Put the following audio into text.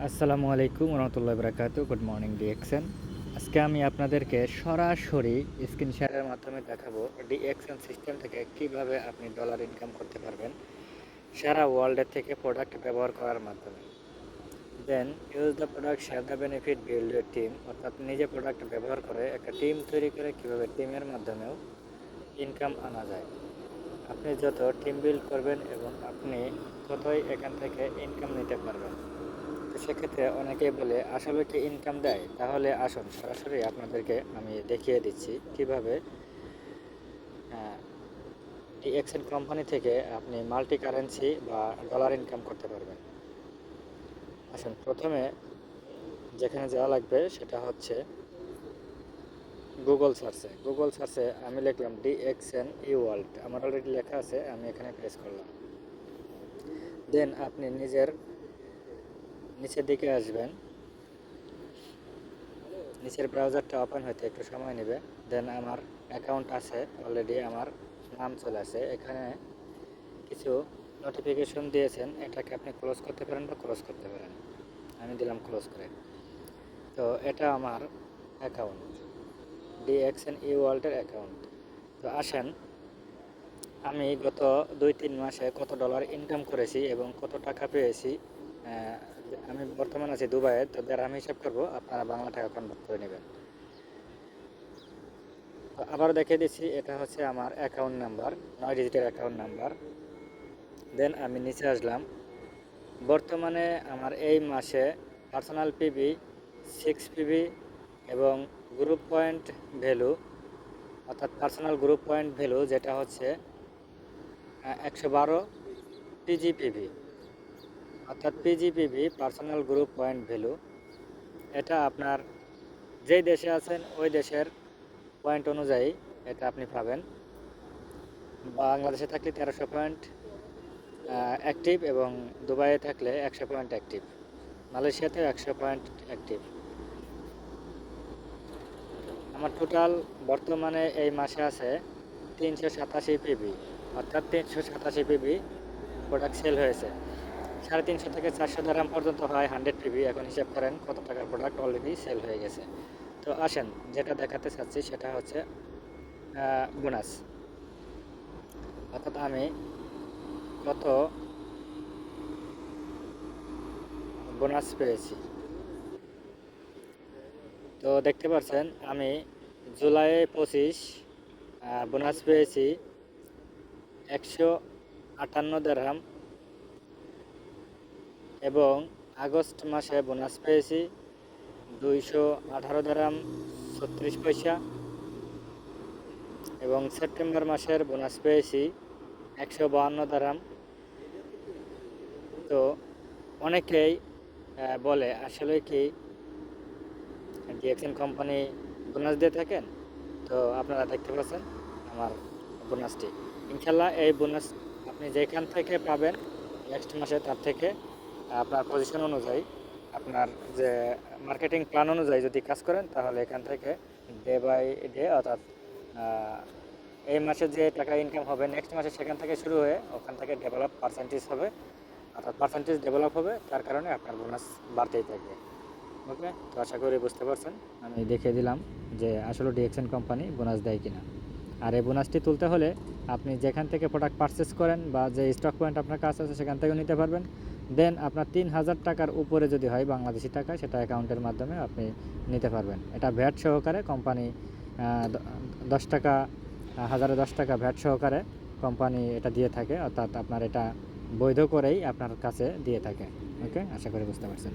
আসসালামু আলাইকুম রহমতুল্লাহ বরাকাতু গুড মর্নিং ডিএক্সএন আজকে আমি আপনাদেরকে সরাসরি স্ক্রিন শেয়ারের মাধ্যমে দেখাবো ডিএক্সএন সিস্টেম থেকে কীভাবে আপনি ডলার ইনকাম করতে পারবেন সারা ওয়ার্ল্ডের থেকে প্রোডাক্ট ব্যবহার করার মাধ্যমে। Then use the product share the benefit build your team অর্থাৎ নিজে প্রোডাক্ট ব্যবহার করে একটা টিম তৈরি করে কীভাবে টিমের মাধ্যমেও ইনকাম আনা যায়। আপনি যত টিম বিল্ড করবেন এবং আপনি ততই এখান থেকে ইনকাম নিতে পারবেন। সেক্ষেত্রে অনেকেই বলে, আসলে কি ইনকাম দেয়? তাহলে আসুন, সরাসরি আপনাদেরকে আমি দেখিয়ে দিচ্ছি কীভাবে এক্সেন কোম্পানি থেকে আপনি মাল্টি কারেন্সি বা ডলার ইনকাম করতে পারবেন। আসুন, প্রথমে যেখানে যাওয়া লাগবে সেটা হচ্ছে গুগল সার্চে গুগল সার্চে আমি লিখলাম ডি এক্সএন ই ওয়ার্ল্ড আমার অলরেডি লেখা আছে, আমি এখানে প্রেস করলাম। দেন আপনি নিজের নিচের দিকে আসবেন। নিচের ব্রাউজারটা ওপেন হতে একটু সময় নেবে। দেন আমার অ্যাকাউন্ট আছে অলরেডি আমার নাম চলে আসে। এখানে কিছু নোটিফিকেশন দিয়েছেন, এটাকে আপনি ক্লোজ করতে পারেন বা ক্লোজ করতে পারেন। আমি দিলাম ক্লোজ করে। তো এটা আমার অ্যাকাউন্ট ডিএক্সএন ই ওয়ার্ল্ডের অ্যাকাউন্ট তো আসেন, আমি গত দুই তিন মাসে কত ডলার ইনকাম করেছি এবং কত টাকা পেয়েছি আমি বর্তমান আছি দুবাইয়ে, তো আমি হিসাব করব, আপনারা বাংলা টাকা কনভার্ট করে নেবেন। তো আবার দেখিয়ে দিচ্ছি, এটা হচ্ছে আমার অ্যাকাউন্ট নাম্বার নয় ডিজিটের অ্যাকাউন্ট নাম্বার দেন আমি নিচে আসলাম। বর্তমানে আমার এই মাসে পার্সোনাল পিবি সিক্স পিবি এবং গ্রুপ পয়েন্ট ভ্যালু অর্থাৎ পার্সোনাল গ্রুপ পয়েন্ট ভ্যালু যেটা হচ্ছে একশো বারো পিজিপিভি অর্থাৎ PGPV personal group point value এটা আপনার যেই দেশে আছেন, ওই দেশের পয়েন্ট অনুযায়ী এটা আপনি পাবেন। বাংলাদেশে থাকলে তেরোশো পয়েন্ট অ্যাক্টিভ এবং দুবাইয়ে থাকলে একশো পয়েন্ট অ্যাক্টিভ মালয়েশিয়াতেও একশো পয়েন্ট অ্যাক্টিভ আমার টোটাল বর্তমানে এই মাসে আছে তিনশো সাতাশি পিবি অর্থাৎ তিনশো সাতাশি পিবি প্রোডাক্ট সেল হয়েছে। সাড়ে তিনশো থেকে চারশো দারাম পর্যন্ত হয় হান্ড্রেড পিবি এখন হিসাব করেন কত টাকার প্রোডাক্ট অলরেডি সেল হয়ে গেছে। তো আসেন, যেটা দেখাতে চাচ্ছি সেটা হচ্ছে বোনাস অর্থাৎ আমি কত বোনাস পেয়েছি। তো দেখতে পাচ্ছেন, আমি জুলাই পঁচিশ বোনাস পেয়েছি একশো আটান্ন দেড়হাম এবং আগস্ট মাসে বোনাস পেয়েছি দুইশো আঠারো দেড়হাম ছত্রিশ পয়সা। এবং সেপ্টেম্বর মাসের বোনাস পেয়েছি একশো বাহান্ন দেড়হাম তো অনেকেই বলে, আসলে কি ডিএক্সএন কোম্পানি বোনাস দিয়ে থাকেন? তো আপনারা দেখতে পাচ্ছেন আমার বোনাসটি। ইনশাল্লাহ এই বোনাস আপনি যেখান থেকে পাবেন, নেক্সট মাসে তার থেকে আপনার পজিশন অনুযায়ী আপনার যে মার্কেটিং প্ল্যান অনুযায়ী যদি কাজ করেন, তাহলে এখান থেকে ডে বাই ডে অর্থাৎ এই মাসে যে টাকা ইনকাম হবে নেক্সট মাসে সেখান থেকে শুরু হয়ে ওখান থেকে ডেভেলপ পার্সেন্টেজ হবে। অর্থাৎ পার্সেন্টেজ ডেভেলপ হবে, তার কারণে আপনার বোনাস বাড়তেই থাকবে। ওকে তো আশা করি বুঝতে পারছেন। আমি দেখিয়ে দিলাম যে আসলে ডিএক্সএন কোম্পানি বোনাস দেয় কিনা। আর এই বোনাসটি তুলতে হলে আপনি যেখান থেকে প্রোডাক্ট পারচেস করেন বা যে স্টক পয়েন্ট আপনার কাছে আছে, সেখান থেকেও নিতে পারবেন। দেন আপনার তিন হাজার টাকার উপরে যদি হয় বাংলাদেশি টাকা, সেটা অ্যাকাউন্টের মাধ্যমে আপনি নিতে পারবেন। এটা ভ্যাট সহকারে কোম্পানি দশ টাকা হাজারে দশ টাকা ভ্যাট সহকারে কোম্পানি এটা দিয়ে থাকে, অর্থাৎ আপনার এটা বৈধ করেই আপনার কাছে দিয়ে থাকে। ওকে আশা করি বুঝতে পারছেন।